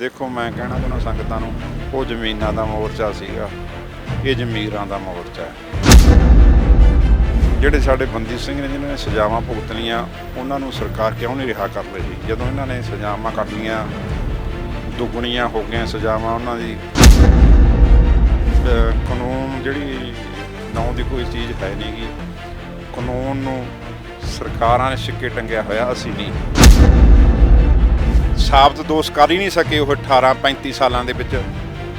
ਦੇਖੋ ਮੈਂ ਕਹਿਣਾ ਚਾਹੁੰਦਾ ਸੰਗਤਾਂ ਨੂੰ, ਉਹ ਜ਼ਮੀਨਾਂ ਦਾ ਮੋਰਚਾ ਸੀਗਾ, ਇਹ ਜ਼ਮੀਰਾਂ ਦਾ ਮੋਰਚਾ ਹੈ। ਜਿਹੜੇ ਸਾਡੇ ਬੰਦੀ ਸਿੰਘ ਨੇ ਜਿਨ੍ਹਾਂ ਨੇ ਸਜ਼ਾਵਾਂ ਭੁਗਤ ਲਈਆਂ ਉਹਨਾਂ ਨੂੰ ਸਰਕਾਰ ਕਿਉਂ ਨਹੀਂ ਰਿਹਾ ਕਰ ਰਹੀ ਜਦੋਂ ਇਹਨਾਂ ਨੇ ਸਜ਼ਾਵਾਂ ਕੱਟ ਲਈਆਂ ਦੁੱਗਣੀਆਂ ਹੋ ਗਈਆਂ ਸਜ਼ਾਵਾਂ, ਉਹਨਾਂ ਦੀ ਕਾਨੂੰਨ ਜਿਹੜੀ ਨਾਂ ਦੀ ਕੋਈ ਚੀਜ਼ ਹੈ ਨਹੀਂਗੀ ਕਾਨੂੰਨ ਨੂੰ ਸਰਕਾਰਾਂ ਨੇ ਛਿੱਕੇ ਟੰਗਿਆ ਹੋਇਆ, ਅਸੀਂ ਨਹੀਂ। ਸਾਬਤ ਦੋਸ਼ ਕਰ ਹੀ ਨਹੀਂ ਸਕੇ ਉਹ 18 35 ਸਾਲਾਂ ਦੇ ਵਿੱਚ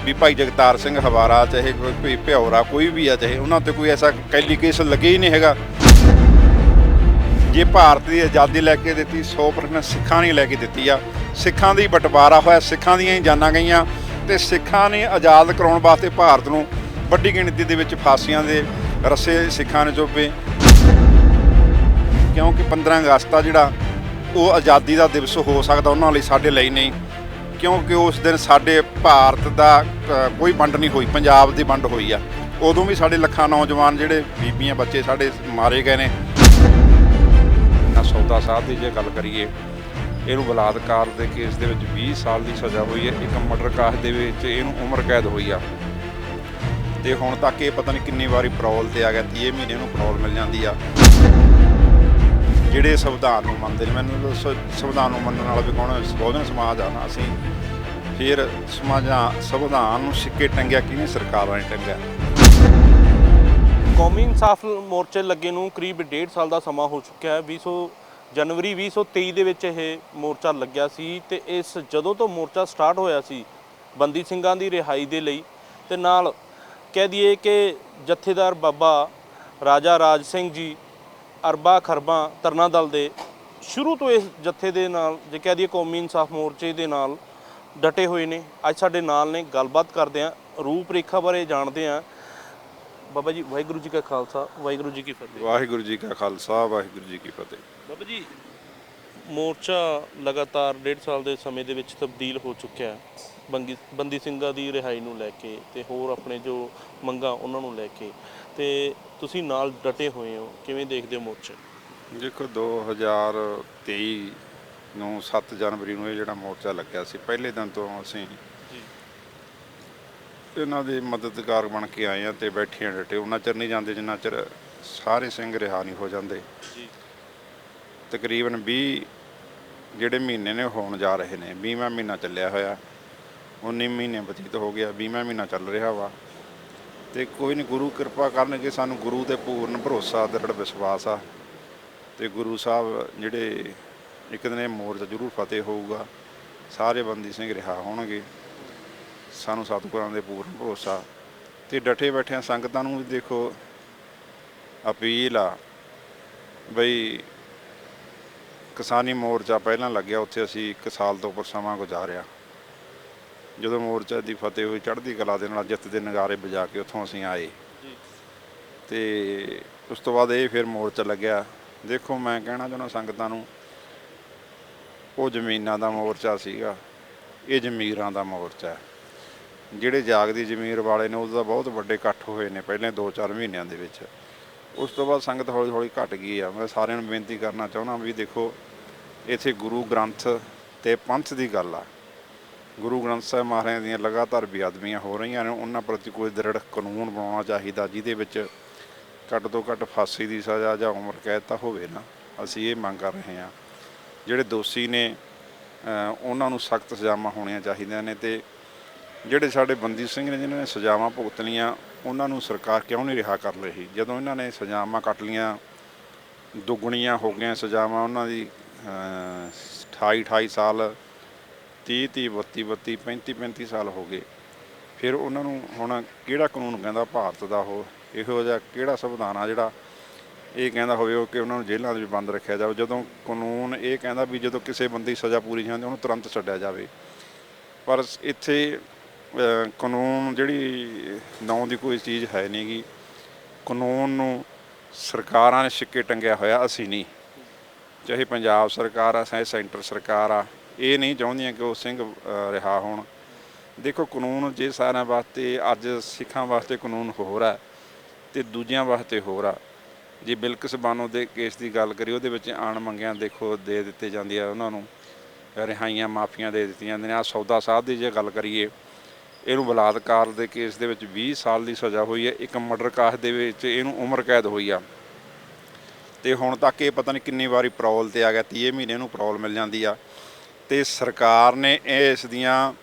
ਵੀ ਭਾਈ ਜਗਤਾਰ ਸਿੰਘ ਹਵਾਰਾ ਚਾਹੇ ਕੋਈ ਕੋਈ ਭਿਉਰਾ ਕੋਈ ਵੀ ਆ ਚਾਹੇ, ਉਹਨਾਂ ਤੇ ਕੋਈ ਐਸਾ ਕੈਲੀ ਕੇਸ ਲੱਗੇ ਹੀ ਨਹੀਂ ਹੈਗਾ। ਜੇ ਭਾਰਤ ਦੀ ਆਜ਼ਾਦੀ ਲੈ ਕੇ ਦਿੱਤੀ 100% ਸਿੱਖਾਂ ਨੇ ਲੈ ਕੇ ਦਿੱਤੀ ਆ। ਸਿੱਖਾਂ ਦੀ ਬਟਵਾਰਾ ਹੋਇਆ, ਸਿੱਖਾਂ ਦੀਆਂ ਹੀ ਜਾਨਾਂ ਗਈਆਂ ਤੇ ਸਿੱਖਾਂ ਨੇ ਆਜ਼ਾਦ ਕਰਾਉਣ ਵਾਸਤੇ ਭਾਰਤ ਨੂੰ ਵੱਡੀ ਗਿਣਤੀ ਦੇ ਵਿੱਚ ਫਾਂਸੀਆਂ ਦੇ ਰੱਸੇ ਸਿੱਖਾਂ ਨੇ ਚੋਪੇ ਕਿਉਂਕਿ 15 ਅਗਸਤ ਆ ਜਿਹੜਾ ਉਹ ਆਜ਼ਾਦੀ ਦਾ ਦਿਵਸ ਹੋ ਸਕਦਾ ਉਹਨਾਂ ਲਈ ਸਾਡੇ ਲਈ ਨਹੀਂ। ਕਿਉਂਕਿ ਉਸ ਦਿਨ ਸਾਡੇ ਭਾਰਤ ਦਾ ਅ, ਕੋਈ ਵੰਡ ਨਹੀਂ ਹੋਈ ਪੰਜਾਬ ਦੀ ਵੰਡ ਹੋਈ ਆ। ਉਦੋਂ ਵੀ ਸਾਡੇ ਲੱਖਾਂ ਨੌਜਵਾਨ ਜਿਹੜੇ ਬੀਬੀਆਂ ਬੱਚੇ ਸਾਡੇ ਮਾਰੇ ਗਏ ਨੇ। ਨਾ ਸੌਦਾ ਸਾਹਿਬ ਦੀ ਜੇ ਗੱਲ ਕਰੀਏ ਇਹਨੂੰ ਬਲਾਤਕਾਰ ਦੇ ਕੇਸ ਦੇ ਵਿੱਚ 20 ਸਾਲ ਦੀ ਸਜ਼ਾ ਹੋਈ ਹੈ। ਇੱਕ ਮਰਡਰ ਕਾਸ ਦੇ ਵਿੱਚ ਇਹਨੂੰ ਉਮਰ ਕੈਦ ਹੋਈ ਆ। ਤੇ ਹੁਣ ਤੱਕ ਇਹ ਪਤਾ ਨਹੀਂ ਕਿੰਨੀ ਵਾਰੀ ਪਰੋਲ ਤੇ ਆ ਗਿਆ 30 ਮਹੀਨੇ ਨੂੰ ਪਰੋਲ ਮਿਲ ਜਾਂਦੀ ਆ। ਜਿਹੜੇ ਸੰਵਿਧਾਨ ਨੂੰ ਮੰਨਦੇ ਨੇ, ਮੈਨੂੰ ਸੰਵਿਧਾਨ ਨੂੰ ਮੰਨਣ ਵਾਲਾ ਵੀ ਕੌਣ ਬਹੁਜਨ ਸਮਾਜ ਆ ਨਾ, ਅਸੀਂ ਫਿਰ ਸਮਾਜਾਂ, ਸੰਵਿਧਾਨ ਨੂੰ ਸਿੱਕੇ ਟੰਗਿਆ ਕਿਵੇਂ ਸਰਕਾਰਾਂ ਨੇ ਟੰਗਿਆ? ਕੌਮੀ ਇਨਸਾਫ ਮੋਰਚੇ ਲੱਗੇ ਨੂੰ ਕਰੀਬ 1.5 ਸਾਲ ਦਾ ਸਮਾਂ ਹੋ ਚੁੱਕਿਆ ਹੈ। 2000 ਜਨਵਰੀ 2023 ਦੇ ਵਿੱਚ ਇਹ ਮੋਰਚਾ ਲੱਗਿਆ ਸੀ ਤੇ ਇਸ ਜਦੋਂ ਤੋਂ ਮੋਰਚਾ ਸਟਾਰਟ ਹੋਇਆ ਸੀ, ਬੰਦੀ ਸਿੰਘਾਂ ਦੀ ਰਿਹਾਈ ਦੇ ਲਈ ਤੇ ਨਾਲ ਕਹਿ ਦਈਏ ਕਿ ਜਥੇਦਾਰ ਬਾਬਾ ਰਾਜਾ ਰਾਜ ਸਿੰਘ ਜੀ ਅਰਬਾ ਖਰਬਾ ਤਰਨਾ ਦਲ ਦੇ ਸ਼ੁਰੂ ਤੋਂ ਇਸ ਜਥੇ ਦੇ ਨਾਲ ਜੇ ਕਹਿ ਦਈਏ ਕੌਮੀ ਇਨਸਾਫ ਮੋਰਚੇ ਦੇ ਨਾਲ ਡਟੇ ਹੋਏ ਨੇ। ਅੱਜ ਸਾਡੇ ਨਾਲ ਨੇ ਗੱਲਬਾਤ ਕਰਦੇ ਆ ਰੂਪ ਰੇਖਾ ਬਾਰੇ ਜਾਣਦੇ ਆ ਬਾਬਾ ਜੀ ਵਾਹਿਗੁਰੂ ਜੀ ਕਾ ਖਾਲਸਾ ਵਾਹਿਗੁਰੂ ਜੀ ਕੀ ਫਤਿਹ। ਵਾਹਿਗੁਰੂ ਜੀ ਕਾ ਖਾਲਸਾ ਵਾਹਿਗੁਰੂ ਜੀ ਕੀ ਫਤਿਹ। ਬਾਬਾ ਜੀ ਮੋਰਚਾ ਲਗਾਤਾਰ ਡੇਢ ਸਾਲ ਦੇ ਸਮੇਂ ਦੇ ਵਿੱਚ ਤਬਦੀਲ ਹੋ ਚੁੱਕਿਆ ਹੈ। ਬੰਗੀ ਬੰਦੀ ਸਿੰਘਾਂ ਦੀ ਰਿਹਾਈ ਨੂੰ ਲੈ ਕੇ ਤੇ ਹੋਰ ਆਪਣੇ ਜੋ ਮੰਗਾਂ ਉਹਨਾਂ ਨੂੰ ਲੈ ਕੇ ਤੇ ਤੁਸੀਂ ਨਾਲ ਡਟੇ ਹੋਏ ਹੋ ਕਿਵੇਂ ਦੇਖਦੇ ਹੋ ਮੋਰਚੇ ਦੇਖੋ 2023 ਨੂੰ 7 ਜਨਵਰੀ ਨੂੰ ਇਹ ਜਿਹੜਾ ਮੋਰਚਾ ਲੱਗਿਆ ਸੀ ਪਹਿਲੇ ਦਿਨ ਤੋਂ ਅਸੀਂ ਜੀ। ਇਹਨਾਂ ਦੇ ਮਦਦਗਾਰ ਬਣ ਕੇ ਆਏ ਆ ਤੇ ਬੈਠੇ ਆ ਡਟੇ। ਉਹਨਾਂ ਚਿਰ ਨਹੀਂ ਜਾਂਦੇ ਜਿੰਨਾ ਚਿਰ ਸਾਰੇ ਸਿੰਘ ਰਿਹਾ ਨਹੀਂ ਹੋ ਜਾਂਦੇ। ਜੀ। ਤਕਰੀਬਨ 20 ਜਿਹੜੇ ਮਹੀਨੇ ਨੇ ਹੋਣ ਜਾ ਰਹੇ ਨੇ। 20ਵਾਂ ਮਹੀਨਾ ਚੱਲਿਆ ਹੋਇਆ। 19 ਮਹੀਨੇ ਬਤੀਤ ਹੋ ਗਿਆ 20ਵਾਂ ਮਹੀਨਾ ਚੱਲ ਰਿਹਾ ਵਾ। ਤੇ ਕੋਈ ਨਹੀਂ ਗੁਰੂ ਕਿਰਪਾ ਕਰਨਗੇ, ਸਾਨੂੰ ਗੁਰੂ ਤੇ ਪੂਰਨ ਭਰੋਸਾ, ਦ੍ਰਿੜ ਵਿਸ਼ਵਾਸ ਆ। ਤੇ ਗੁਰੂ ਸਾਹਿਬ ਜਿਹੜੇ ਇੱਕ ਦਿਨ ਇਹ ਮੋਰਚਾ ਜ਼ਰੂਰ ਫਤਿਹ ਹੋਊਗਾ, ਸਾਰੇ ਬੰਦੀ ਸਿੰਘ ਰਿਹਾ ਹੋਣਗੇ। ਸਾਨੂੰ ਸਤਿਗੁਰਾਂ ਦੇ ਪੂਰਨ ਭਰੋਸਾ। ਤੇ ਡਟੇ ਬੈਠਿਆਂ ਸੰਗਤਾਂ ਨੂੰ ਵੀ ਦੇਖੋ, ਅਪੀਲ ਆ ਬਈ ਕਿਸਾਨੀ ਮੋਰਚਾ ਪਹਿਲਾਂ ਲੱਗਿਆ, ਉੱਥੇ ਅਸੀਂ 1 ਸਾਲ ਤੋਂ ਉੱਪਰ ਸਮਾਂ ਗੁਜ਼ਾਰਿਆ। ਜਦੋਂ ਮੋਰਚਾ ਦੀ ਫਤਿਹ ਹੋਈ ਚੜ੍ਹਦੀ ਕਲਾ ਦੇ ਨਾਲ ਜਿੱਤ ਦੇ ਨਗਾਰੇ ਵਜਾ ਕੇ ਉੱਥੋਂ ਅਸੀਂ ਆਏ। ਤੇ ਉਸ ਤੋਂ ਬਾਅਦ ਇਹ ਫਿਰ ਮੋਰਚਾ ਲੱਗਿਆ। ਦੇਖੋ ਮੈਂ ਕਹਿਣਾ ਚਾਹੁੰਦਾ ਸੰਗਤਾਂ ਨੂੰ ਉਹ ਜ਼ਮੀਨਾਂ ਦਾ ਮੋਰਚਾ ਸੀਗਾ। ਇਹ ਜ਼ਮੀਰਾਂ ਦਾ ਮੋਰਚਾ ਜਿਹੜੇ ਜਾਗਦੀ ਜ਼ਮੀਰ ਵਾਲੇ ਨੇ ਉਹਦਾ ਬਹੁਤ ਵੱਡੇ ਇਕੱਠ ਹੋਏ ਨੇ ਪਹਿਲੇ 2-4 ਮਹੀਨਿਆਂ ਦੇ ਵਿੱਚ। ਉਸ ਤੋਂ ਬਾਅਦ ਸੰਗਤ ਹੌਲੀ ਹੌਲੀ ਘਟ ਗਈ ਆ। ਮੈਂ ਸਾਰਿਆਂ ਨੂੰ ਬੇਨਤੀ ਕਰਨਾ ਚਾਹੁੰਦਾ ਵੀ ਦੇਖੋ ਇੱਥੇ ਗੁਰੂ ਗ੍ਰੰਥ ਤੇ ਪੰਥ ਦੀ ਗੱਲ ਆ। ਗੁਰੂ ਗ੍ਰੰਥ ਸਾਹਿਬ ਮਹਾਰਾਜ ਦੀਆਂ ਲਗਾਤਾਰ ਬੇਅਦਬੀਆਂ ਹੋ ਰਹੀਆਂ ਨੇ, ਉਹਨਾਂ ਪ੍ਰਤੀ ਕੋਈ ਦ੍ਰਿੜ ਕਾਨੂੰਨ ਬਣਾਉਣਾ ਚਾਹੀਦਾ, ਜਿਹਦੇ ਵਿੱਚ ਘੱਟ ਤੋਂ ਘੱਟ ਫਾਂਸੀ ਦੀ ਸਜ਼ਾ ਜਾਂ ਉਮਰ ਕੈਦ ਤਾਂ ਹੋਵੇ ਨਾ, ਅਸੀਂ ਇਹ ਮੰਗ ਕਰ ਰਹੇ ਹਾਂ। ਜਿਹੜੇ ਦੋਸ਼ੀ ਨੇ ਉਹਨਾਂ ਨੂੰ ਸਖਤ ਸਜ਼ਾਵਾਂ ਹੋਣੀਆਂ ਚਾਹੀਦੀਆਂ ਨੇ ਤੇ ਜਿਹੜੇ ਸਾਡੇ ਬੰਦੀ ਸਿੰਘ ਨੇ, ਜਿਨ੍ਹਾਂ ਨੇ ਸਜ਼ਾਵਾਂ ਭੁਗਤ ਲਈਆਂ ਉਹਨਾਂ ਨੂੰ ਸਰਕਾਰ ਕਿਉਂ ਨਹੀਂ ਰਿਹਾ ਕਰ ਰਹੀ? ਜਦੋਂ ਇਹਨਾਂ ਨੇ ਸਜ਼ਾਵਾਂ ਕੱਟ ਲਈਆਂ, ਦੁੱਗਣੀਆਂ ਹੋ ਗਈਆਂ ਸਜ਼ਾਵਾਂ, ਉਹਨਾਂ ਦੀ 28 28 ਸਾਲ 30 30 32 32 35 35 ਸਾਲ ਹੋ ਗਏ। ਫਿਰ ਉਹਨਾਂ ਨੂੰ ਹੁਣ ਕਿਹੜਾ ਕਾਨੂੰਨ ਕਹਿੰਦਾ ਭਾਰਤ ਦਾ ਉਹ, ਇਹੋ ਜਿਹਾ ਕਿਹੜਾ ਸੰਵਿਧਾਨ ਆ ਜਿਹੜਾ ਇਹ ਕਹਿੰਦਾ ਹੋਵੇ ਉਹ ਕਿ ਉਹਨਾਂ ਨੂੰ ਜੇਲ੍ਹਾਂ ਦੇ ਵਿੱਚ ਬੰਦ ਰੱਖਿਆ ਜਾਵੇ। ਜਦੋਂ ਕਾਨੂੰਨ ਇਹ ਕਹਿੰਦਾ ਵੀ ਜਦੋਂ ਕਿਸੇ ਬੰਦੇ ਦੀ ਸਜ਼ਾ ਪੂਰੀ ਜਾਂਦੀ, ਉਹਨੂੰ ਤੁਰੰਤ ਛੱਡਿਆ ਜਾਵੇ। ਪਰ ਇੱਥੇ ਕਾਨੂੰਨ ਜਿਹੜੀ ਨਾਂ ਦੀ ਕੋਈ ਚੀਜ਼ ਹੈ ਨਹੀਂਗੀ ਕਾਨੂੰਨ ਨੂੰ ਸਰਕਾਰਾਂ ਨੇ ਛਿੱਕੇ ਟੰਗਿਆ ਹੋਇਆ, ਅਸੀਂ ਨਹੀਂ। ਚਾਹੇ ਪੰਜਾਬ ਸਰਕਾਰ ਆ, ਚਾਹੇ ਸੈਂਟਰ ਸਰਕਾਰ ਆ ਇਹ ਨਹੀਂ ਚਾਹੁੰਦੀਆਂ ਕਿ ਉਹ ਸਿੰਘ ਰਿਹਾ ਹੋਣ। ਦੇਖੋ, ਕਾਨੂੰਨ ਜੇ ਸਾਰਿਆਂ ਵਾਸਤੇ, ਅੱਜ ਸਿੱਖਾਂ ਵਾਸਤੇ ਕਾਨੂੰਨ ਹੋਰ ਆ ਤੇ ਦੂਜਿਆਂ ਵਾਸਤੇ ਹੋਰ ਆ। ਜੇ ਬਿਲਕਿਸ ਬਾਨੋ ਦੇ ਕੇਸ ਦੀ ਗੱਲ ਕਰੀ ਉਹਦੇ ਵਿੱਚ ਆਣ ਮੰਗਿਆਂ ਦੇਖੋ ਦੇ ਦਿੱਤੇ ਜਾਂਦੀ ਆ ਉਹਨਾਂ ਨੂੰ। ਰਿਹਾਈਆਂ, ਮਾਫੀਆਂ ਦੇ ਦਿੱਤੀਆਂ ਜਾਂਦੀਆਂ। ਨੇ ਆ ਸੌਦਾ ਸਾਹਿਬ ਦੀ ਜੇ ਗੱਲ ਕਰੀਏ, ਇਹਨੂੰ ਬਲਾਤਕਾਰ ਦੇ ਕੇਸ ਦੇ ਵਿੱਚ 20 ਸਾਲ ਦੀ ਸਜ਼ਾ ਹੋਈ ਹੈ। ਇੱਕ ਮਰਡਰ ਕਾਸ ਦੇ ਵਿੱਚ ਇਹਨੂੰ ਉਮਰ ਕੈਦ ਹੋਈ ਆ। ਤੇ ਹੁਣ ਤੱਕ ਇਹ ਪਤਾ ਨਹੀਂ ਕਿੰਨੀ ਵਾਰੀ ਪੈਰੋਲ ਤੇ ਆ ਗਿਆ 30 ਮਹੀਨੇ ਨੂੰ ਪੈਰੋਲ ਮਿਲ ਜਾਂਦੀ ਆ। ਤੇ ਸਰਕਾਰ ਨੇ ਇਸ ਦੀਆਂ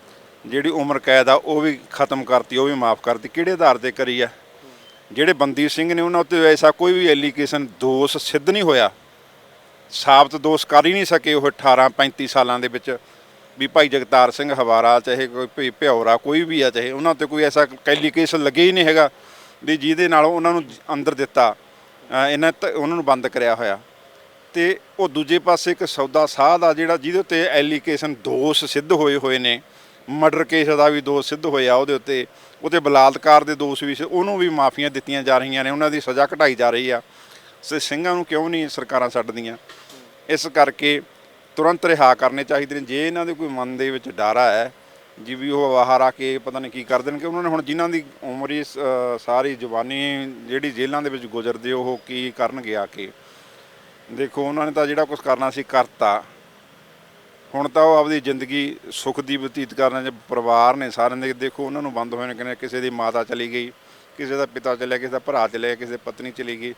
ਜਿਹੜੀ ਉਮਰ ਕੈਦ ਆ, ਉਹ ਵੀ ਖਤਮ ਕਰਤੀ, ਉਹ ਵੀ ਮਾਫ ਕਰਤੀ। ਕਿਹੜੇ ਆਧਾਰ ਤੇ ਕਰੀ ਆ? ਜਿਹੜੇ ਬੰਦੀ ਸਿੰਘ ਨੇ ਉਹਨਾਂ ਉੱਤੇ ਐਸਾ ਕੋਈ ਵੀ ਐਲੀਗੇਸ਼ਨ ਦੋਸ਼ ਸਿੱਧ ਨਹੀਂ ਹੋਇਆ। ਸਾਬਤ ਦੋਸ਼ ਕਰ ਹੀ ਨਹੀਂ ਸਕੇ ਉਹ 18 35 ਸਾਲਾਂ ਦੇ ਵਿੱਚ। ਵੀ ਭਾਈ ਜਗਤਾਰ ਸਿੰਘ ਹਵਾਰਾ, ਚਾਹੇ ਕੋਈ ਭਈ ਭਿਉਰਾ ਕੋਈ ਵੀ ਆ, ਚਾਹੇ ਉਹਨਾਂ ਤੇ ਕੋਈ ਐਸਾ ਐਲੀਗੇਸ਼ਨ ਲੱਗੇ ਹੀ ਨਹੀਂ ਹੈਗਾ, ਵੀ ਜਿਹਦੇ ਨਾਲ ਉਹਨਾਂ ਨੂੰ ਅੰਦਰ ਦਿੱਤਾ ਇਹਨਾਂ ਤ- ਉਹਨਾਂ ਨੂੰ ਬੰਦ ਕਰਿਆ ਹੋਇਆ। ਤੇ ਉਹ ਦੂਜੇ ਪਾਸੇ ਇੱਕ ਸੌਦਾ ਸਾਹ ਦਾ ਜਿਹੜਾ ਜਿਹਦੇ ਉੱਤੇ ਐਲੀਕੇਸ਼ਨ ਦੋਸ਼ ਸਿੱਧ ਹੋਏ ਹੋਏ ਨੇ ਮਰਡਰ ਕੇਸ ਦਾ ਵੀ ਦੋਸ਼ ਸਿੱਧ ਹੋਇਆ ਉਹਦੇ ਉੱਤੇ ਉਹਤੇ ਬਲਾਤਕਾਰ ਦੇ ਦੋਸ਼ ਵੀ ਸੀ, ਉਹਨੂੰ ਵੀ ਮਾਫੀਆਂ ਦਿੱਤੀਆਂ ਜਾ ਰਹੀਆਂ ਨੇ ਉਹਨਾਂ ਦੀ ਸਜ਼ਾ ਘਟਾਈ ਜਾ ਰਹੀ ਆ। ਸੇ ਸਿੰਘਾਂ ਨੂੰ ਕਿਉਂ ਨਹੀਂ ਸਰਕਾਰਾਂ ਛੱਡਦੀਆਂ? ਇਸ ਕਰਕੇ ਤੁਰੰਤ ਰਿਹਾ ਕਰਨੇ ਚਾਹੀਦੇ ਨੇ। ਜੇ ਇਹਨਾਂ ਦੇ ਕੋਈ ਮਨ ਦੇ ਵਿੱਚ ਡਾਰਾ ਹੈ ਜੀ ਵੀ ਉਹ ਬਾਹਰ ਆ ਕੇ ਪਤਾ ਨਹੀਂ ਕੀ ਕਰ ਦੇਣਗੇ ਉਹਨਾਂ ਨੇ ਹੁਣ ਜਿਨ੍ਹਾਂ ਦੀ ਉਮਰ ਹੀ ਸਾਰੀ ਜਵਾਨੀ ਜਿਹੜੀ ਜੇਲ੍ਹਾਂ ਦੇ ਵਿੱਚ ਗੁਜ਼ਰਦੇ ਉਹ ਕੀ ਕਰਨਗੇ ਆ ਕੇ? ਦੇਖੋ, ਉਹਨਾਂ ਨੇ ਤਾਂ ਜਿਹੜਾ ਕੁਝ ਕਰਨਾ ਸੀ, ਕਰਤਾ। ਹੁਣ ਤਾਂ ਉਹ ਆਪਦੀ ਜ਼ਿੰਦਗੀ ਸੁੱਖ ਦੀ ਬਤੀਤ ਕਰਨ ਚ ਪਰਿਵਾਰ ਨੇ ਸਾਰਿਆਂ ਦੇ। ਦੇਖੋ, ਉਹਨਾਂ ਨੂੰ ਬੰਦ ਹੋਏ ਨੇ ਕਿਨੇ, ਕਿਸੇ ਦੀ ਮਾਤਾ ਚਲੀ ਗਈ, ਕਿਸੇ ਦਾ ਪਿਤਾ ਚਲਿਆ, ਕਿਸੇ ਦਾ ਭਰਾ ਚਲਿਆ, ਕਿਸੇ ਦੀ ਪਤਨੀ ਚਲੀ ਗਈ,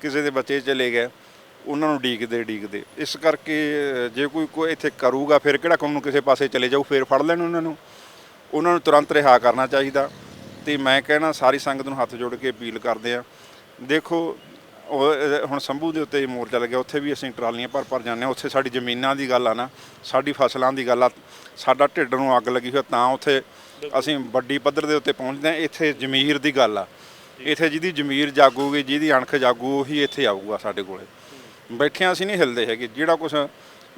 ਕਿਸੇ ਦੇ ਬੱਚੇ ਚਲੇ ਗਏ। ਉਹਨਾਂ ਨੂੰ ਡੀਕਦੇ ਡੀਕਦੇ। ਇਸ ਕਰਕੇ, ਜੇ ਕੋਈ ਕੋਈ ਇੱਥੇ ਕਰੂਗਾ, ਫਿਰ ਕਿਹੜਾ ਕੰਮ ਨੂੰ ਕਿਸੇ ਪਾਸੇ ਚਲੇ ਜਾਊ? ਫਿਰ ਫੜ ਲੈਣ ਉਹਨਾਂ ਨੂੰ। ਉਹਨਾਂ ਨੂੰ ਤੁਰੰਤ ਰਿਹਾ ਕਰਨਾ ਚਾਹੀਦਾ। ਤੇ ਮੈਂ ਕਹਿਣਾ, ਸਾਰੀ ਸੰਗਤ ਨੂੰ ਹੱਥ ਜੋੜ ਕੇ ਅਪੀਲ ਕਰਦੇ ਆ ਦੇਖੋ ਉਹ ਅ, ਹੁਣ ਸੰਭੂ ਦੇ ਉੱਤੇ ਮੋਰਚਾ ਲੱਗਿਆ ਉੱਥੇ ਵੀ ਅਸੀਂ ਟਰਾਲੀਆਂ ਭਰ ਭਰ ਜਾਂਦੇ ਹਾਂ। ਉੱਥੇ ਸਾਡੀ ਜ਼ਮੀਨਾਂ ਦੀ ਗੱਲ ਆ ਨਾ ਸਾਡੀ ਫਸਲਾਂ ਦੀ ਗੱਲ ਆ ਸਾਡਾ ਢਿੱਡ ਨੂੰ ਅੱਗ ਲੱਗੀ ਹੋਈ ਤਾਂ ਉੱਥੇ ਅਸੀਂ ਵੱਡੀ ਪੱਧਰ ਦੇ ਉੱਤੇ ਪਹੁੰਚਦੇ ਹਾਂ। ਇੱਥੇ ਜ਼ਮੀਰ ਦੀ ਗੱਲ ਆ। ਇੱਥੇ ਜਿਹਦੀ ਜ਼ਮੀਰ ਜਾਗੂਗੀ ਜਿਹਦੀ ਅਣਖ ਜਾਗੂ ਉਹੀ ਇੱਥੇ ਆਊਗਾ ਸਾਡੇ ਕੋਲੇ। ਬੈਠਿਆਂ ਅਸੀਂ ਨਹੀਂ ਹਿਲਦੇ ਹੈਗੇ। ਜਿਹੜਾ ਕੁਝ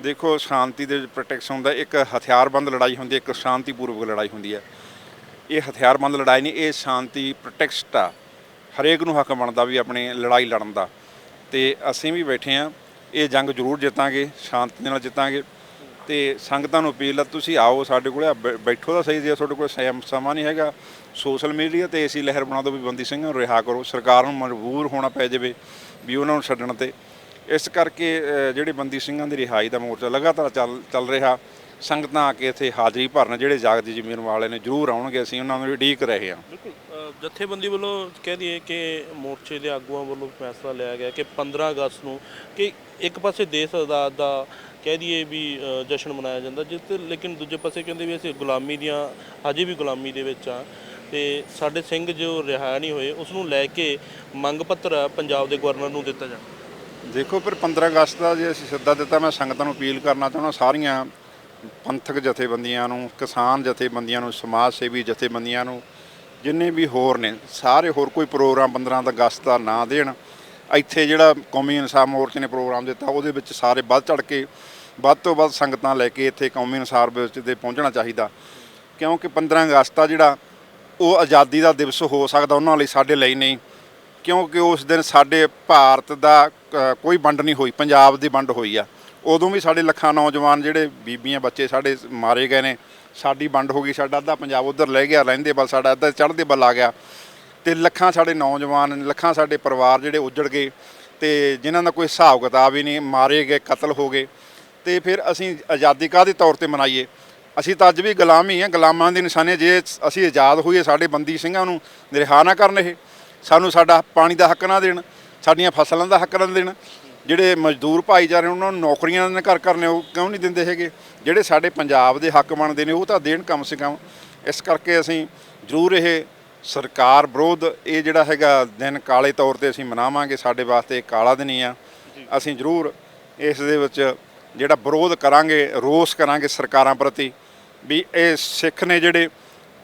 ਦੇਖੋ ਸ਼ਾਂਤੀ ਦੇ ਪ੍ਰੋਟੈਕਸ਼ਨ ਹੁੰਦਾ ਇੱਕ ਹਥਿਆਰਬੰਦ ਲੜਾਈ ਹੁੰਦੀ ਹੈ ਇੱਕ ਸ਼ਾਂਤੀਪੂਰਵਕ ਲੜਾਈ ਹੁੰਦੀ ਹੈ। ਇਹ ਹਥਿਆਰਬੰਦ ਲੜਾਈ ਨਹੀਂ ਇਹ ਸ਼ਾਂਤੀ ਪ੍ਰੋਟੈਕਸਟ ਆ। ਹਰੇਕ ਨੂੰ ਹੱਕ ਬਣਦਾ ਵੀ ਆਪਣੀ ਲੜਾਈ ਲੜਨ ਦਾ। ਤੇ ਅਸੀਂ ਵੀ ਬੈਠੇ ਆ ਇਹ ਜੰਗ ਜ਼ਰੂਰ ਜਿੱਤਾਂਗੇ ਸ਼ਾਂਤੀ ਨਾਲ ਜਿੱਤਾਂਗੇ। ਤੇ ਸੰਗਤਾਂ ਨੂੰ ਅਪੀਲ ਆ ਤੁਸੀਂ ਆਓ ਸਾਡੇ ਕੋਲੇ ਆ ਬੈਠੋ ਤਾਂ ਸਹੀ ਜੇ ਤੁਹਾਡੇ ਕੋਲ ਸਮ- ਸਮਾਂ ਨਹੀਂ ਹੈਗਾ। ਸੋਸ਼ਲ ਮੀਡੀਆ ਤੇ ਏਸੀ ਲਹਿਰ ਬਣਾ ਦਿਓ ਵੀ ਬੰਦੀ ਸਿੰਘਾਂ ਨੂੰ ਰਿਹਾ ਕਰੋ ਸਰਕਾਰ ਨੂੰ ਮਜਬੂਰ ਹੋਣਾ ਪੈ ਜਾਵੇ ਵੀ ਉਹਨਾਂ ਨੂੰ ਛੱਡਣ ਤੇ। ਇਸ ਕਰਕੇ ਅ, ਜਿਹੜੇ ਬੰਦੀ ਸਿੰਘਾਂ ਦੀ ਰਿਹਾਈ ਦਾ ਮੋਰਚਾ ਲਗਾਤਾਰ ਚੱਲ ਚੱਲ ਰਿਹਾ ਸੰਗਤਾਂ ਆ ਕੇ ਇੱਥੇ ਹਾਜ਼ਰੀ ਭਰਨ ਜਿਹੜੇ ਜਾਗਦੀ ਜ਼ਮੀਨ ਵਾਲੇ ਨੇ ਜ਼ਰੂਰ ਆਉਣਗੇ ਅਸੀਂ ਉਹਨਾਂ ਨੂੰ ਉਡੀਕ ਰਹੇ ਹਾਂ। ਬਿਲਕੁਲ ਅ, ਜਥੇਬੰਦੀ ਵੱਲੋਂ ਕਹਿ ਦਈਏ ਕਿ ਮੋਰਚੇ ਦੇ ਆਗੂਆਂ ਵੱਲੋਂ ਫੈਸਲਾ ਲਿਆ ਗਿਆ ਕਿ 15 ਅਗਸਤ ਨੂੰ ਕਿ ਇੱਕ ਪਾਸੇ ਦੇਸ਼ ਆਜ਼ਾਦ ਦਾ ਕਹਿ ਦਈਏ ਵੀ ਅ, ਜਸ਼ਨ ਮਨਾਇਆ ਜਾਂਦਾ ਜਿਸ ਤੇ ਲੇਕਿਨ ਦੂਜੇ ਪਾਸੇ ਕਹਿੰਦੇ ਵੀ ਅਸੀਂ ਗੁਲਾਮੀ ਦੀਆਂ ਅਜੇ ਵੀ ਗੁਲਾਮੀ ਦੇ ਵਿੱਚ ਆ ਤੇ ਸਾਡੇ ਸਿੰਘ ਜੋ ਰਿਹਾ ਨਹੀਂ ਹੋਏ ਉਸ ਨੂੰ ਲੈ ਕੇ ਮੰਗ ਪੱਤਰ ਪੰਜਾਬ ਦੇ ਗਵਰਨਰ ਨੂੰ ਦਿੱਤਾ ਜਾਣਾ ਦੇਖੋ ਫਿਰ 15 ਅਗਸਤ ਦਾ ਜੇ ਅਸੀਂ ਸੱਦਾ ਦਿੱਤਾ ਮੈਂ ਸੰਗਤਾਂ ਨੂੰ ਅਪੀਲ ਕਰਨਾ ਚਾਹੁੰਦਾ ਸਾਰੀਆਂ ਪੰਥਕ ਜਥੇਬੰਦੀਆਂ ਨੂੰ, ਕਿਸਾਨ ਜਥੇਬੰਦੀਆਂ ਨੂੰ, ਸਮਾਜ ਸੇਵੀ ਜਥੇਬੰਦੀਆਂ ਨੂੰ, ਜਿੰਨੇ ਵੀ ਹੋਰ ਨੇ, ਸਾਰੇ ਹੋਰ ਕੋਈ ਪ੍ਰੋਗਰਾਮ 15 ਅਗਸਤ ਦਾ ਨਾ ਦੇਣ, ਇੱਥੇ ਜਿਹੜਾ ਕੌਮੀ ਇਨਸਾਫ ਮੋਰਚੇ ਨੇ ਪ੍ਰੋਗਰਾਮ ਦਿੱਤਾ, ਉਹਦੇ ਵਿੱਚ ਸਾਰੇ ਵੱਧ ਚੜ ਕੇ, ਵੱਧ ਤੋਂ ਵੱਧ ਸੰਗਤਾਂ ਲੈ ਕੇ ਇੱਥੇ ਕੌਮੀ ਇਨਸਾਫ ਵਿੱਚ ਤੇ ਪਹੁੰਚਣਾ ਚਾਹੀਦਾ। ਕਿਉਂਕਿ 15 ਅਗਸਤ ਆ ਜਿਹੜਾ, ਉਹ ਆਜ਼ਾਦੀ ਦਾ ਦਿਵਸ ਹੋ ਸਕਦਾ, ਉਹਨਾਂ ਲਈ ਸਾਡੇ ਲਈ ਨਹੀਂ। ਕਿਉਂਕਿ ਉਸ ਦਿਨ ਸਾਡੇ ਭਾਰਤ ਦਾ ਕੋਈ ਵੰਡ ਨਹੀਂ ਹੋਈ, ਪੰਜਾਬ ਦੀ ਵੰਡ ਹੋਈ ਆ। ਉਦੋਂ ਵੀ ਸਾਡੇ ਲੱਖਾਂ ਨੌਜਵਾਨ ਜਿਹੜੇ ਬੀਬੀਆਂ, ਬੱਚੇ ਸਾਡੇ ਮਾਰੇ ਗਏ ਨੇ। ਸਾਡੀ ਵੰਡ ਹੋ ਗਈ, ਸਾਡਾ ਅੱਧਾ ਪੰਜਾਬ ਉਧਰ ਲੈ ਗਿਆ, ਰਹਿੰਦੇ ਬਲ ਸਾਡਾ ਅੱਧਾ ਚੜ੍ਹਦੇ ਵੱਲ ਆ ਗਿਆ। ਤੇ ਲੱਖਾਂ ਸਾਡੇ ਨੌਜਵਾਨ, ਲੱਖਾਂ ਸਾਡੇ ਪਰਿਵਾਰ ਜਿਹੜੇ ਉਜੜ ਗਏ ਤੇ ਜਿਨ੍ਹਾਂ ਦਾ ਕੋਈ ਹਿਸਾਬ ਕਿਤਾਬ ਹੀ ਨਹੀਂ, ਮਾਰੇ ਗਏ, ਕਤਲ ਹੋ ਗਏ। ਤੇ ਫਿਰ ਅਸੀਂ ਆਜ਼ਾਦੀ ਕਾਹਦੇ ਤੌਰ ਤੇ ਮਨਾਈਏ? ਅਸੀਂ ਤਾਂ ਅੱਜ ਵੀ ਗੁਲਾਮੀ ਆ ਗੁਲਾਮਾਂ ਦੀ ਨਿਸ਼ਾਨੀ ਜੇ ਅਸੀਂ ਆਜ਼ਾਦ ਹੋਈਏ ਸਾਡੇ ਬੰਦੀ ਸਿੰਘਾਂ ਨੂੰ ਰਿਹਾ ਨਾ ਕਰਨ ਇਹ। ਸਾਨੂੰ ਸਾਡਾ ਪਾਣੀ ਦਾ ਹੱਕ ਨਾ ਦੇਣ, ਸਾਡੀਆਂ ਫਸਲਾਂ ਦਾ ਹੱਕ ਨਾ ਦੇਣ। ਜਿਹੜੇ ਮਜ਼ਦੂਰ ਭਾਈਚਾਰੇ ਉਹਨਾਂ ਨੂੰ ਨੌਕਰੀਆਂ ਦੇ ਘਰ ਕਰਨੇ ਉਹ ਕਿਉਂ ਨਹੀਂ ਦਿੰਦੇ ਹੈਗੇ? ਜਿਹੜੇ ਸਾਡੇ ਪੰਜਾਬ ਦੇ ਹੱਕ ਬਣਦੇ ਨੇ ਉਹ ਤਾਂ ਦੇਣ ਕਮ ਸੇ ਕਮ। ਇਸ ਕਰਕੇ ਅਸੀਂ ਜ਼ਰੂਰ ਇਹ ਸਰਕਾਰ ਵਿਰੋਧ ਇਹ ਜਿਹੜਾ ਹੈਗਾ ਦਿਨ ਕਾਲੇ ਤੌਰ ਤੇ ਅਸੀਂ ਮਨਾਵਾਂਗੇ ਸਾਡੇ ਵਾਸਤੇ ਕਾਲਾ ਦਿਨ ਹੀ ਆ। ਅਸੀਂ ਜ਼ਰੂਰ ਇਸ ਦੇ ਵਿੱਚ ਜਿਹੜਾ ਵਿਰੋਧ ਕਰਾਂਗੇ ਰੋਸ ਕਰਾਂਗੇ ਸਰਕਾਰਾਂ ਪ੍ਰਤੀ ਵੀ ਇਹ ਸਿੱਖ ਨੇ ਜਿਹੜੇ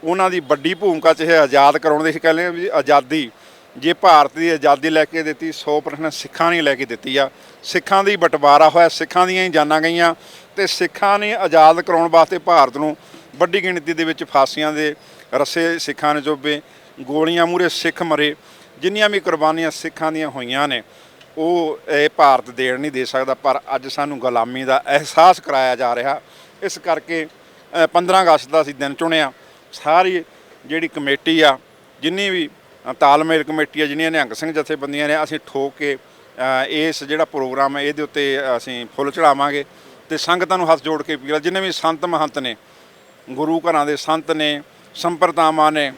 ਉਹਨਾਂ ਦੀ ਵੱਡੀ ਭੂਮਿਕਾ ਚ ਇਹ ਆਜ਼ਾਦ ਕਰਾਉਣ ਦੇ ਅਸੀਂ ਕਹਿੰਦੇ ਹਾਂ ਵੀ ਆਜ਼ਾਦੀ ਜੇ ਭਾਰਤ ਦੀ ਆਜ਼ਾਦੀ ਲੈ ਕੇ ਦਿੱਤੀ 100% ਸਿੱਖਾਂ ਨੇ ਲੈ ਕੇ ਦਿੱਤੀ ਆ। ਸਿੱਖਾਂ ਦੀ ਬਟਵਾਰਾ ਹੋਇਆ ਸਿੱਖਾਂ ਦੀਆਂ ਹੀ ਜਾਨਾਂ ਗਈਆਂ ਤੇ ਸਿੱਖਾਂ ਨੇ ਆਜ਼ਾਦ ਕਰਾਉਣ ਵਾਸਤੇ ਭਾਰਤ ਨੂੰ ਵੱਡੀ ਗਿਣਤੀ ਦੇ ਵਿੱਚ ਫਾਂਸੀਆਂ ਦੇ ਰੱਸੇ ਸਿੱਖਾਂ ਨੇ ਚੋਬੇ ਗੋਲੀਆਂ ਮੂਰੇ ਸਿੱਖ ਮਰੇ ਜਿੰਨੀਆਂ ਵੀ ਕੁਰਬਾਨੀਆਂ ਸਿੱਖਾਂ ਦੀਆਂ ਹੋਈਆਂ ਨੇ ਉਹ ਇਹ ਭਾਰਤ ਦੇਣ ਨਹੀਂ ਦੇ ਸਕਦਾ ਪਰ ਅੱਜ ਸਾਨੂੰ ਗੁਲਾਮੀ ਦਾ ਅਹਿਸਾਸ ਕਰਾਇਆ ਜਾ ਰਿਹਾ। ਇਸ ਕਰਕੇ ਅ, 15 ਅਗਸਤ ਦਾ ਅਸੀਂ ਦਿਨ ਚੁਣਿਆ। ਸਾਰੀ ਜਿਹੜੀ ਕਮੇਟੀ ਆ ਜਿੰਨੀ ਵੀ ਤਾਲਮੇਲ ਕਮੇਟੀ ਆ ਜਿੰਨੀਆਂ ਨਿਹੰਗ ਸਿੰਘ ਜਥੇਬੰਦੀਆਂ ਨੇ ਅਸੀਂ ਠੋਕ ਕੇ ਇਸ ਜਿਹੜਾ ਪ੍ਰੋਗਰਾਮ ਹੈ ਇਹਦੇ ਉੱਤੇ ਅਸੀਂ ਫੁੱਲ ਚੜਾਵਾਂਗੇ ਤੇ ਸੰਗਤਾਂ ਨੂੰ ਹੱਥ ਜੋੜ ਕੇ ਪੀਲਾ ਜਿੰਨੇ ਵੀ ਸੰਤ ਮਹੰਤ ਨੇ ਗੁਰੂ ਘਰਾਂ ਦੇ ਸੰਤ ਨੇ ਸੰਪਰਦਾਵਾਂ ਨੇ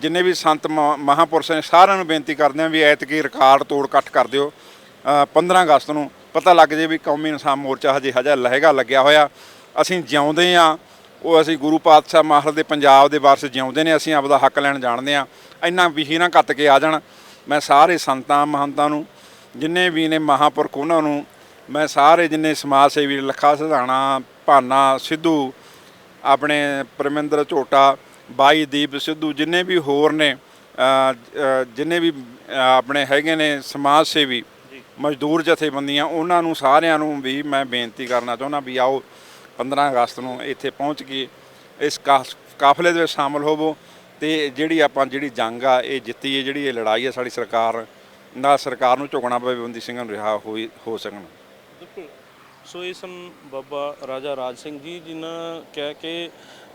ਜਿੰਨੇ ਵੀ ਸੰਤ ਮ- ਮਹਾਂਪੁਰਸ਼ ਨੇ ਸਾਰਿਆਂ ਨੂੰ ਬੇਨਤੀ ਕਰਦੇ ਹਾਂ ਵੀ ਐਤਕੀ ਰਿਕਾਰਡ ਤੋੜ ਇਕੱਠ ਕਰ ਦਿਓ। ਅ, 15 ਅਗਸਤ ਨੂੰ ਪਤਾ ਲੱਗ ਜੇ ਵੀ ਕੌਮੀ ਇਨਸਾਨ ਮੋਰਚਾ ਹਜੇ ਹਜਾ ਲਹਿਗਾ ਲੱਗਿਆ ਹੋਇਆ। ਅਸੀਂ ਜਿਉਂਦੇ ਆ ਉਹ ਅਸੀਂ ਗੁਰੂ ਪਾਤਸ਼ਾਹ ਮਹਾਰਾਜ ਦੇ ਪੰਜਾਬ ਦੇ ਵਾਰਸ ਜਿਉਂਦੇ ਨੇ ਅਸੀਂ ਆਪਦਾ ਹੱਕ ਲੈਣ ਜਾਣਦੇ ਆ ਇੰਨਾ ਵਿਹੀ ਨਾ ਕੱਤ ਕੇ ਆ ਜਾਣ। ਮੈਂ ਸਾਰੇ ਸੰਤਾਂ ਮਹੰਤਾਂ ਨੂੰ ਜਿੰਨੇ ਵੀ ਨੇ ਮਹਾਂਪੁਰਖ ਉਹਨਾਂ ਨੂੰ ਮੈਂ ਸਾਰੇ ਜਿੰਨੇ ਸਮਾਜ ਸੇਵੀ ਲੱਖਾ ਸਿਧਾਣਾ ਭਾਨਾ ਸਿੱਧੂ ਆਪਣੇ ਪਰਮਿੰਦਰ ਝੋਟਾ ਬਾਈ ਦੀਪ ਸਿੱਧੂ ਜਿੰਨੇ ਵੀ ਹੋਰ ਨੇ ਜਿੰਨੇ ਵੀ ਆਪਣੇ ਹੈਗੇ ਨੇ ਸਮਾਜ ਸੇਵੀ ਮਜ਼ਦੂਰ ਜਥੇਬੰਦੀਆਂ ਉਹਨਾਂ ਨੂੰ ਸਾਰਿਆਂ ਨੂੰ ਵੀ ਮੈਂ ਬੇਨਤੀ ਕਰਨਾ ਚਾਹੁੰਦਾ ਵੀ ਆਓ 15 ਅਗਸਤ ਨੂੰ ਇੱਥੇ ਪਹੁੰਚ ਕੇ ਇਸ ਕਾਫ- ਕਾਫਲੇ ਦੇ ਵਿੱਚ ਸ਼ਾਮਲ ਹੋਵੋ ਤੇ ਜਿਹੜੀ ਆਪਾਂ ਜਿਹੜੀ ਜੰਗ ਆ, ਇਹ ਜਿੱਤੀ ਹੈ, ਜਿਹੜੀ ਇਹ ਲੜਾਈ ਹੈ ਸਾਡੀ ਸਰਕਾਰ ਨਾਲ ਸਰਕਾਰ ਨੂੰ ਝੁਕਣਾ ਪਵੇ, ਬੰਦੀ ਸਿੰਘਾਂ ਨੂੰ ਰਿਹਾ ਹੋਈ, ਹੋ ਸਕਣ। ਬਿਲਕੁਲ। ਸੋ ਇਹ ਸਨ ਬਾਬਾ ਰਾਜਾ ਰਾਜ ਸਿੰਘ ਜੀ, ਜਿਨ੍ਹਾਂ ਕਿਹਾ ਕਿ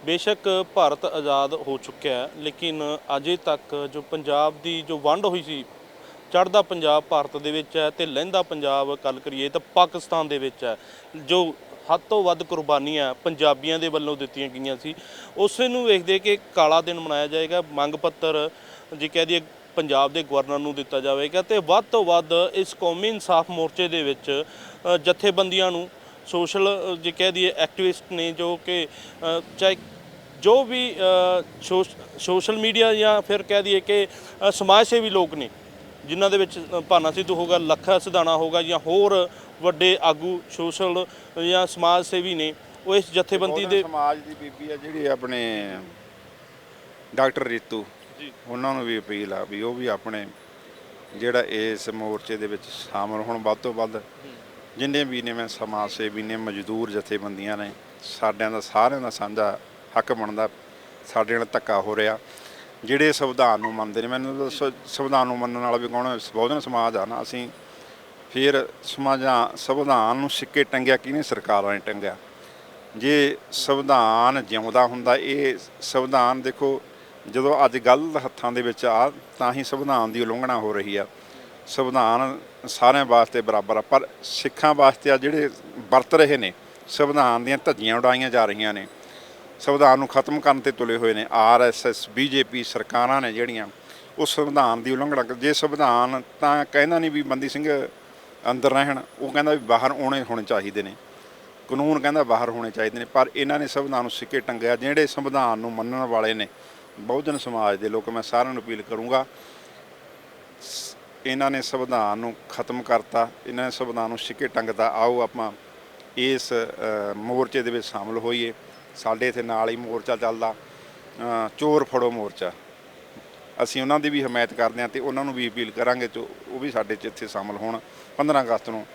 ਬੇਸ਼ੱਕ ਭਾਰਤ ਆਜ਼ਾਦ ਹੋ ਚੁੱਕਿਆ ਹੈ, ਲੇਕਿਨ ਅਜੇ ਤੱਕ ਜੋ ਪੰਜਾਬ ਦੀ ਜੋ ਵੰਡ ਹੋਈ ਸੀ, ਚੜ੍ਹਦਾ ਪੰਜਾਬ ਭਾਰਤ ਦੇ ਵਿੱਚ ਹੈ ਤੇ ਲਹਿੰਦਾ ਪੰਜਾਬ, ਗੱਲ ਕਰੀਏ ਤਾਂ ਪਾਕਿਸਤਾਨ ਦੇ ਵਿੱਚ ਹੈ, ਜੋ ਹੱਦ ਤੋਂ ਵੱਧ ਕੁਰਬਾਨੀਆਂ ਪੰਜਾਬੀਆਂ ਦੇ ਵੱਲੋਂ ਦਿੱਤੀਆਂ ਗਈਆਂ ਸੀ। ਉਸੇ ਨੂੰ ਵੇਖਦੇ ਕਿ ਕਾਲਾ ਦਿਨ ਮਨਾਇਆ ਜਾਏਗਾ। ਮੰਗ ਪੱਤਰ ਜੇ ਕਹਿ ਦਈਏ ਪੰਜਾਬ ਦੇ ਗਵਰਨਰ ਨੂੰ ਦਿੱਤਾ ਜਾਵੇਗਾ ਤੇ ਵੱਧ ਤੋਂ ਵੱਧ ਇਸ ਕੌਮੀ ਇਨਸਾਫ ਮੋਰਚੇ ਦੇ ਵਿੱਚ ਜਥੇਬੰਦੀਆਂ ਨੂੰ, ਸੋਸ਼ਲ ਜੇ ਕਹਿ ਦਈਏ ਐਕਟਿਵਿਸਟ ਨੇ ਜੋ ਕਿ ਚਾਹੇ ਜੋ ਵੀ ਸੋਸ਼- ਸੋਸ਼ਲ ਮੀਡੀਆ ਜਾਂ ਫਿਰ ਕਹਿ ਦਈਏ ਕਿ ਸਮਾਜ ਸੇਵੀ ਲੋਕ ਨੇ ਜਿਨ੍ਹਾਂ ਦੇ ਵਿੱਚ ਭਾਨਾ ਸਿੱਧੂ ਹੋਗਾ ਲੱਖਾ ਸਿਧਾਣਾ ਹੋਗਾ ਜਾਂ ਹੋਰ ਵੱਡੇ ਆਗੂ ਸੋਸ਼ਲ ਜਾਂ ਸਮਾਜ ਸੇਵੀ ਨੇ ਉਹ ਇਸ ਜਥੇਬੰਦੀ ਦੇ ਸਮਾਜ ਦੀ ਬੀਬੀ ਆ ਜਿਹੜੀ ਆਪਣੇ ਡਾਕਟਰ ਰੀਤੂ। ਜੀ। ਉਹਨਾਂ ਨੂੰ ਵੀ ਅਪੀਲ ਆ ਵੀ ਉਹ ਵੀ ਆਪਣੇ ਜਿਹੜਾ ਇਸ ਮੋਰਚੇ ਦੇ ਵਿੱਚ ਸ਼ਾਮਲ ਹੋਣ ਵੱਧ ਤੋਂ ਵੱਧ। ਜਿੰਨੇ ਵੀ ਨੇ ਮੈਂ ਸਮਾਜ ਸੇਵੀ ਨੇ ਮਜ਼ਦੂਰ ਜਥੇਬੰਦੀਆਂ ਨੇ ਸਾਡਿਆਂ ਦਾ ਸਾਰਿਆਂ ਦਾ ਸਾਂਝਾ ਹੱਕ ਬਣਦਾ ਸਾਡੇ ਨਾਲ ਧੱਕਾ ਹੋ ਰਿਹਾ। ਜਿਹੜੇ ਸੰਵਿਧਾਨ ਨੂੰ ਮੰਨਦੇ ਨੇ, ਮੈਨੂੰ ਤਾਂ ਸੰਵਿਧਾਨ ਨੂੰ ਮੰਨਣ ਵਾਲਾ ਵੀ ਕੌਣ ਹੈ? ਬਹੁਜਨ ਸਮਾਜ ਆ ਨਾ, ਅਸੀਂ ਫਿਰ ਸਮਾਜਾਂ, ਸੰਵਿਧਾਨ ਨੂੰ ਸਿੱਕੇ ਟੰਗਿਆ ਕਿਹਨੇ? ਸਰਕਾਰਾਂ ਨੇ ਟੰਗਿਆ। ਜੇ ਸੰਵਿਧਾਨ ਜਿਉਂਦਾ ਹੁੰਦਾ, ਇਹ ਸੰਵਿਧਾਨ ਦੇਖੋ, ਜਦੋਂ ਅੱਜ ਗਲਤ ਹੱਥਾਂ ਦੇ ਵਿੱਚ ਆ, ਤਾਂ ਹੀ ਸੰਵਿਧਾਨ ਦੀ ਉਲੰਘਣਾ ਹੋ ਰਹੀ ਆ। ਸੰਵਿਧਾਨ ਸਾਰਿਆਂ ਵਾਸਤੇ ਬਰਾਬਰ ਆ, ਪਰ ਸਿੱਖਾਂ ਵਾਸਤੇ ਆ ਜਿਹੜੇ ਵਰਤ ਰਹੇ ਨੇ, ਸੰਵਿਧਾਨ ਦੀਆਂ ਧੱਜੀਆਂ ਉਡਾਈਆਂ ਜਾ ਰਹੀਆਂ ਨੇ। ਸੰਵਿਧਾਨ ਨੂੰ ਖਤਮ ਕਰਨ ਤੇ ਤੁਲੇ ਹੋਏ ਨੇ। ਆਰਐਸਐਸ ਬੀਜੇਪੀ ਸਰਕਾਰਾਂ ਨੇ ਜਿਹੜੀਆਂ ਉਹ ਸੰਵਿਧਾਨ ਦੀ ਉਲੰਘਣਾ ਜੇ ਸੰਵਿਧਾਨ ਤਾਂ ਕਹਿੰਦਾ ਨਹੀਂ ਵੀ ਬੰਦੀ ਸਿੰਘ ਅੰਦਰ ਰਹਿਣ, ਉਹ ਕਹਿੰਦਾ ਵੀ ਬਾਹਰ ਆਉਣੇ ਹੋਣੇ ਚਾਹੀਦੇ ਨੇ। ਕਾਨੂੰਨ ਕਹਿੰਦਾ ਬਾਹਰ ਹੋਣੇ ਚਾਹੀਦੇ ਨੇ, ਪਰ ਇਹਨਾਂ ਨੇ ਸੰਵਿਧਾਨ ਨੂੰ ਸਿੱਕੇ ਟੰਗਿਆ। ਜਿਹੜੇ ਸੰਵਿਧਾਨ ਨੂੰ ਮੰਨਣ ਵਾਲੇ ਨੇ, ਬਹੁਜਨ ਸਮਾਜ ਦੇ ਲੋਕ, ਮੈਂ ਸਾਰਿਆਂ ਨੂੰ ਅਪੀਲ ਕਰੂੰਗਾ, ਸ- ਇਹਨਾਂ ਨੇ ਸੰਵਿਧਾਨ ਨੂੰ ਖਤਮ ਕਰਤਾ, ਇਹਨਾਂ ਨੇ ਸੰਵਿਧਾਨ ਨੂੰ ਸਿੱਕੇ ਟੰਗਤਾ। ਆਓ ਆਪਾਂ ਇਸ ਮੋਰਚੇ ਦੇ ਵਿੱਚ ਸ਼ਾਮਲ ਹੋਈਏ। ਸਾਡੇ ਇੱਥੇ ਨਾਲ ਹੀ ਮੋਰਚਾ ਚੱਲਦਾ। ਚੋਰ ਫੜੋ ਮੋਰਚਾ। ਅਸੀਂ ਉਹਨਾਂ ਦੀ ਵੀ ਹਮਾਇਤ ਕਰਦੇ ਹਾਂ ਤੇ ਉਹਨਾਂ ਨੂੰ ਵੀ ਅਪੀਲ ਕਰਾਂਗੇ ਜੋ ਉਹ ਵੀ ਸਾਡੇ 'ਚ ਇੱਥੇ ਸ਼ਾਮਲ ਹੋਣ 15 ਅਗਸਤ ਨੂੰ।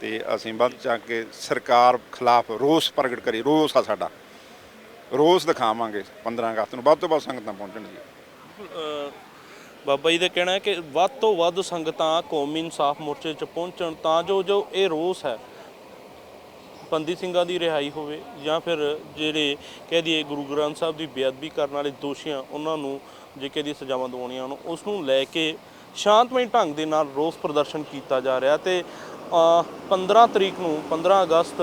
ਤੇ ਅਸੀਂ ਵੱਧ ਚਾ ਕੇ ਸਰਕਾਰ ਖਿਲਾਫ ਰੋਸ ਪ੍ਰਗਟ ਕਰੀ ਰੋਸ ਆ ਸਾਡਾ। ਰੋਸ ਦਿਖਾਵਾਂਗੇ 15 ਅਗਸਤ ਨੂੰ। ਵੱਧ ਤੋਂ ਵੱਧ ਸੰਗਤਾਂ ਪਹੁੰਚਣ ਜੀ। ਬਾਬਾ ਜੀ ਦਾ ਕਹਿਣਾ ਹੈ ਕਿ ਵੱਧ ਤੋਂ ਵੱਧ ਸੰਗਤਾਂ ਕੌਮੀ ਇਨਸਾਫ ਮੋਰਚੇ 'ਚ ਪਹੁੰਚਣ ਤਾਂ ਜੋ ਜੋ ਇਹ ਰੋਸ ਹੈ ਬੰਦੀ ਸਿੰਘਾਂ ਦੀ ਰਿਹਾਈ ਹੋਵੇ ਜਾਂ ਫਿਰ ਜਿਹੜੇ ਕਹਿ ਦਈਏ ਗੁਰੂ ਗ੍ਰੰਥ ਸਾਹਿਬ ਦੀ ਬੇਅਦਬੀ ਕਰਨ ਵਾਲੇ ਦੋਸ਼ੀਆਂ ਉਹਨਾਂ ਨੂੰ ਜੇ ਕਹਿ ਦੀ ਸਜ਼ਾਵਾਂ ਦਿਵਾਉਣੀਆਂ ਨੂੰ ਉਸ ਨੂੰ ਲੈ ਕੇ ਸ਼ਾਂਤਮਈ ਢੰਗ ਦੇ ਨਾਲ ਰੋਸ ਪ੍ਰਦਰਸ਼ਨ ਕੀਤਾ ਜਾ ਰਿਹਾ ਤੇ ਅ, 15 ਤਰੀਕ ਨੂੰ 15 ਅਗਸਤ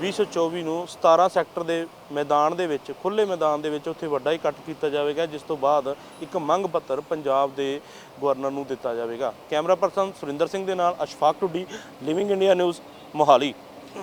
2024 ਨੂੰ 17 ਸੈਕਟਰ ਦੇ ਮੈਦਾਨ ਦੇ ਵਿੱਚ ਖੁੱਲੇ ਮੈਦਾਨ ਦੇ ਵਿੱਚ ਉੱਥੇ ਵੱਡਾ ਇਕੱਠ ਕੀਤਾ ਜਾਵੇਗਾ ਜਿਸ ਤੋਂ ਬਾਅਦ ਇੱਕ ਮੰਗ ਪੱਤਰ ਪੰਜਾਬ ਦੇ ਗਵਰਨਰ ਨੂੰ ਦਿੱਤਾ ਜਾਵੇਗਾ। ਕੈਮਰਾ ਪਰਸਨ ਸੁਰਿੰਦਰ ਸਿੰਘ ਦੇ ਨਾਲ Ashfaq Tuddi living India news Mohali.